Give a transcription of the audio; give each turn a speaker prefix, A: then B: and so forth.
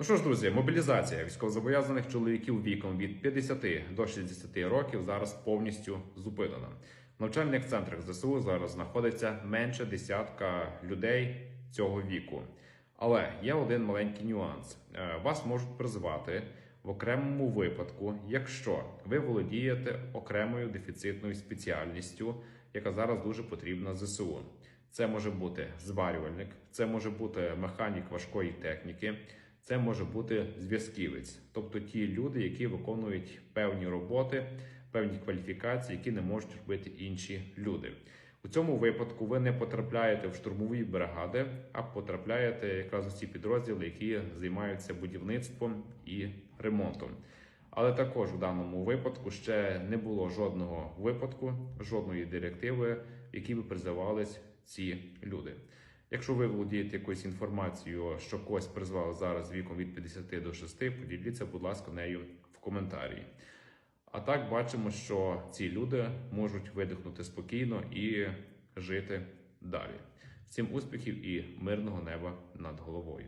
A: Ну що ж, друзі, мобілізація військовозобов'язаних чоловіків віком від 50 до 60 років зараз повністю зупинена. В навчальних центрах ЗСУ зараз знаходиться менше десятка людей цього віку. Але є один маленький нюанс: Е, вас можуть призвати в окремому випадку, якщо ви володієте окремою дефіцитною спеціальністю, яка зараз дуже потрібна ЗСУ. Це може бути зварювальник, це може бути механік важкої техніки, це може бути зв'язківець, тобто ті люди, які виконують певні роботи, певні кваліфікації, які не можуть робити інші люди. У цьому випадку ви не потрапляєте в штурмові бригади, а потрапляєте якраз у ці підрозділи, які займаються будівництвом і ремонтом. Але також в даному випадку ще не було жодного випадку, жодної директиви, в якій би призивались ці люди. Якщо ви володієте якоюсь інформацією, що когось призвали зараз віком від 50 до 6, поділіться, будь ласка, нею в коментарі. А так бачимо, що ці люди можуть видихнути спокійно і жити далі. Всім успіхів і мирного неба над головою.